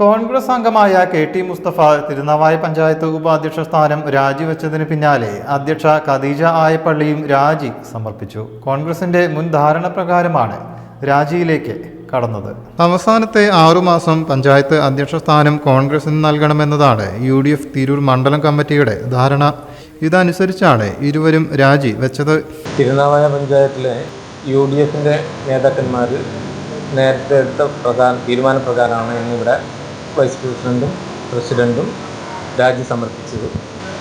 കോൺഗ്രസ് അംഗമായ K T Mustafa Tirunavaya panchayat ഉപാധ്യക്ഷ സ്ഥാനം രാജിവെച്ചതിന് പിന്നാലെ അധ്യക്ഷ ഖദീജ ആയപ്പള്ളിയും രാജി സമർപ്പിച്ചു. കോൺഗ്രസിന്റെ മുൻ ധാരണ പ്രകാരമാണ് രാജിയിലേക്ക് കടന്നത്. അവസാനത്തെ ആറുമാസം പഞ്ചായത്ത് അധ്യക്ഷ സ്ഥാനം കോൺഗ്രസിന് നൽകണമെന്നതാണ് യു ഡി എഫ് തിരൂർ മണ്ഡലം കമ്മിറ്റിയുടെ ധാരണ. ഇതനുസരിച്ചാണ് ഇരുവരും രാജി വെച്ചത്. തിരുനാവായ പഞ്ചായത്തിലെ യു ഡി എഫിന്റെ നേതാക്കന്മാർ നേരത്തെ എടുത്ത പ്രകാരം തീരുമാനപ്രകാരമാണ് ഇന്നിവിടെ വൈസ് പ്രസിഡന്റും പ്രസിഡന്റും രാജി സമർപ്പിച്ചത്.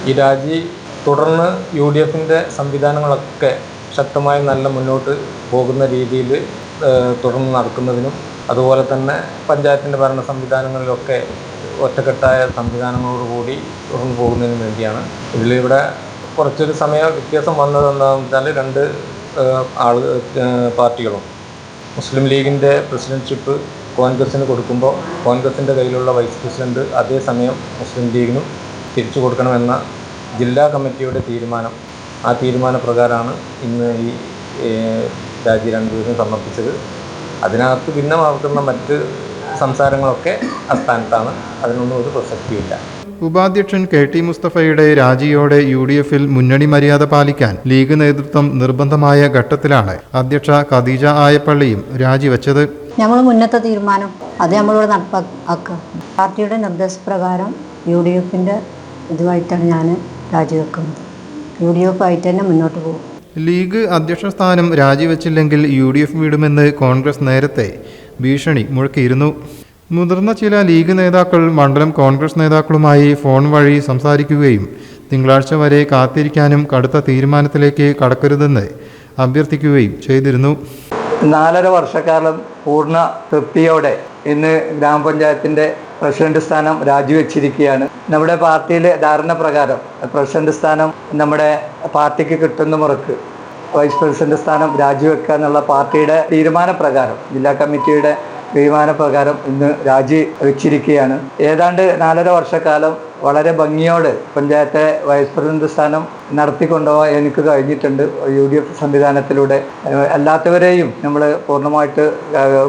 ഈ രാജി തുടർന്ന് യു ഡി എഫിന്റെ സംവിധാനങ്ങളൊക്കെ ശക്തമായി നല്ല മുന്നോട്ട് പോകുന്ന രീതിയിൽ തുടർന്ന് നടക്കുന്നതിനും അതുപോലെ തന്നെ പഞ്ചായത്തിന്റെ ഭരണ സംവിധാനങ്ങളിലൊക്കെ ഒറ്റക്കെട്ടായ സംവിധാനങ്ങളോടുകൂടി തുടർന്ന് പോകുന്നതിന് വേണ്ടിയാണ്. ഇതിലിവിടെ കുറച്ചൊരു സമയ വ്യത്യാസം വന്നത് എന്താണെന്ന് വെച്ചാൽ രണ്ട് ആൾ പാർട്ടികളും. മുസ്ലിം ലീഗിന്റെ പ്രസിഡൻഷിപ്പ് കോൺഗ്രസിന് കൊടുക്കുമ്പോൾ കോൺഗ്രസിന്റെ കയ്യിലുള്ള വൈസ് പ്രസിഡന്റ് അതേസമയം മുസ്ലിം ലീഗിനും തിരിച്ചു കൊടുക്കണമെന്ന ജില്ലാ കമ്മിറ്റിയുടെ തീരുമാനം. ആ തീരുമാനപ്രകാരമാണ് ഇന്ന് ഈ രാജി രണ്ടുപേരും സമർപ്പിച്ചത്. അതിനകത്ത് ഭിന്നമാർക്കുന്ന മറ്റ് സംസാരങ്ങളൊക്കെ അസ്ഥാനത്താണ് അതിനൊന്നും ഒരു പ്രസക്തിയില്ല. ഉപാധ്യക്ഷൻ കെ ടി മുസ്തഫയുടെ രാജിയോടെ യു ഡി എഫിൽ മുന്നണി മര്യാദ പാലിക്കാൻ ലീഗ് നേതൃത്വം നിർബന്ധമായ ഘട്ടത്തിലാണ്. അധ്യക്ഷ ഖദീജ ആയപ്പള്ളിയും രാജിവെച്ചത്. നമ്മൾ മുന്നത്തെ തീരുമാനം അത് നമ്മളിവിടെ നടപ്പാക്കുക പാർട്ടിയുടെ നിർദ്ദേശപ്രകാരം യു ഡി എഫിന്റെ ഇതുമായിട്ടാണ് ഞാൻ രാജിവെക്കുന്നത്. യു ഡി എഫ് ആയിട്ട് തന്നെ മുന്നോട്ട് പോകും. ലീഗ് അധ്യക്ഷ സ്ഥാനം രാജിവെച്ചില്ലെങ്കിൽ യു ഡി എഫ് വിടുമെന്ന് കോൺഗ്രസ് നേരത്തെ ഭീഷണി മുഴക്കിയിരുന്നു. മുതിർന്ന ചില ലീഗ് നേതാക്കൾ മണ്ഡലം കോൺഗ്രസ് നേതാക്കളുമായി ഫോൺ വഴി സംസാരിക്കുകയും തിങ്കളാഴ്ച വരെ കാത്തിരിക്കാനും കടുത്ത തീരുമാനത്തിലേക്ക് കടക്കരുതെന്ന് അഭ്യർത്ഥിക്കുകയും ചെയ്തിരുന്നു. നാലര വർഷക്കാലം പൂർണ തൃപ്തിയോടെ ഇന്ന് ഗ്രാമപഞ്ചായത്തിന്റെ പ്രസിഡന്റ് സ്ഥാനം രാജിവെച്ചിരിക്കുകയാണ്. നമ്മുടെ പാർട്ടിയിലെ ധാരണ പ്രകാരം പ്രസിഡന്റ് സ്ഥാനം നമ്മുടെ പാർട്ടിക്ക് കിട്ടുന്ന മുറക്ക് വൈസ് പ്രസിഡന്റ് സ്ഥാനം രാജിവെക്കുക എന്നുള്ള പാർട്ടിയുടെ തീരുമാനപ്രകാരം ജില്ലാ കമ്മിറ്റിയുടെ തീരുമാനപ്രകാരം ഇന്ന് രാജി വെച്ചിരിക്കുകയാണ്. ഏതാണ്ട് നാലര വർഷക്കാലം വളരെ ഭംഗിയോടെ പഞ്ചായത്തെ വൈസ് പ്രസിഡന്റ് സ്ഥാനം നടത്തിക്കൊണ്ടുപോകാൻ എനിക്ക് കഴിഞ്ഞിട്ടുണ്ട്. യു ഡി എഫ് സംവിധാനത്തിലൂടെ. അല്ലാത്തവരെയും നമ്മൾ പൂർണമായിട്ട്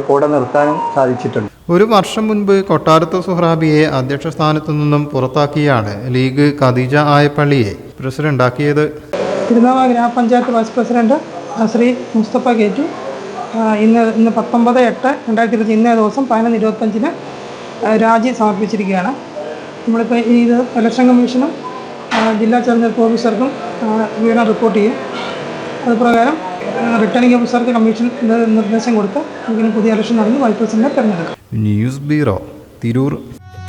കൂടെ നിർത്താനും സാധിച്ചിട്ടുണ്ട്. ഒരു വർഷം മുൻപ് കൊട്ടാരത്ത് സുഹ്രാബിയെ അധ്യക്ഷ സ്ഥാനത്തു നിന്നും പുറത്താക്കിയാണ് ലീഗ് ഖദീജ ആയപ്പള്ളിയെ പ്രസിഡന്റാക്കിയത്. തിരുനാവ ഗ്രാമപഞ്ചായത്ത് വൈസ് പ്രസിഡന്റ് ശ്രീ മുസ്തഫ കേറ്റു ഇന്ന് ഇന്ന് പത്തൊമ്പത് എട്ട് രണ്ടായിരത്തി ഇരുപത്തി ഇന്നേ ദിവസം പതിനൊന്ന് ഇരുപത്തഞ്ചിന് രാജി സമർപ്പിച്ചിരിക്കുകയാണ്. നമ്മളിപ്പോൾ ഈ ഇത് ഇലക്ഷൻ കമ്മീഷനും ജില്ലാ തെരഞ്ഞെടുപ്പ് ഓഫീസർക്കും വിവരം റിപ്പോർട്ട് ചെയ്യും. അതുപ്രകാരം റിട്ടേണിംഗ് ഓഫീസർക്ക് കമ്മീഷൻ നിർദ്ദേശം കൊടുത്ത് നമുക്കിനി പുതിയ ഇലക്ഷൻ നടന്ന് വൈസ് പ്രസിഡന്റിനെ തിരഞ്ഞെടുക്കും. News bureau Tirur.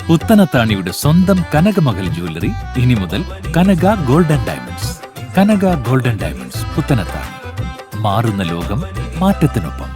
പുത്തനത്താണിയുടെ സ്വന്തം കനകമകൽ ജ്വല്ലറി ഇനി മുതൽ Kanaka golden diamonds. Kanaka golden diamonds Puthanathani. മാറുന്ന ലോകം മാറ്റത്തിനൊപ്പം